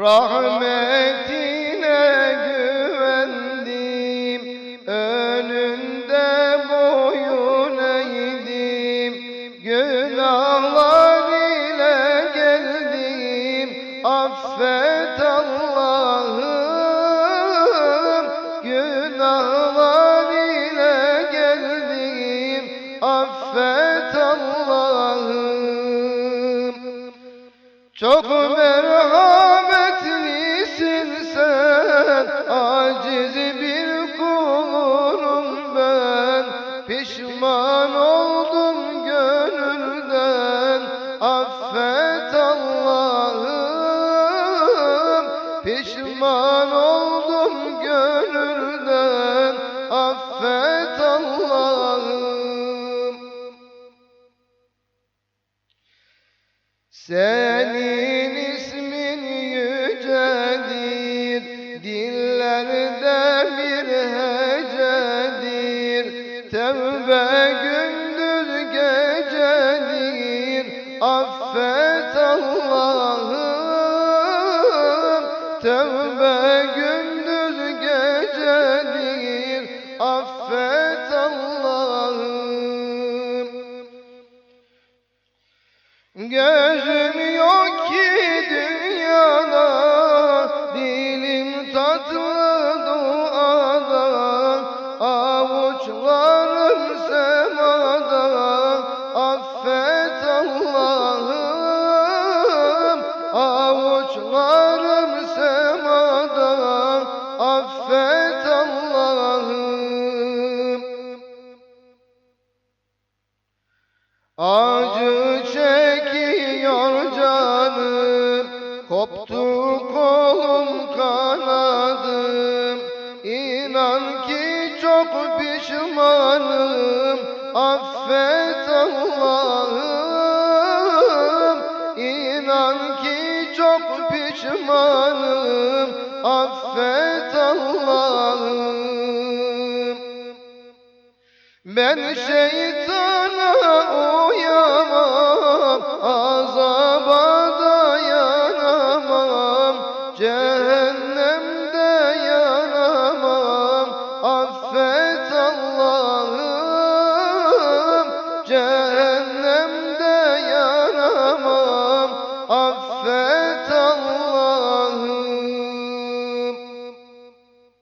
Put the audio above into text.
Rahmetine güvendim, önünde boyun eğdim. Günahlar ile geldim, affet Allah'ım. Günahlar ile geldim, affet Allah'ım. Çok merhametlisin Pişman oldum gönülden Affet Allah'ım. Pişman oldum gönülden Affet Allah'ım. Senin Tevbe gündüz gecedir, affet Allah'ım. Tevbe gündüz gecedir, affet Allah'ım. Gözüm avuçlarım semada, affet Allah'ım. Acı çekiyor canım, koptu kolum kanadım. İnan ki çok pişmanım, affet pişmanım, affet Allah'ım. Ben şeytana uyamam, فتضل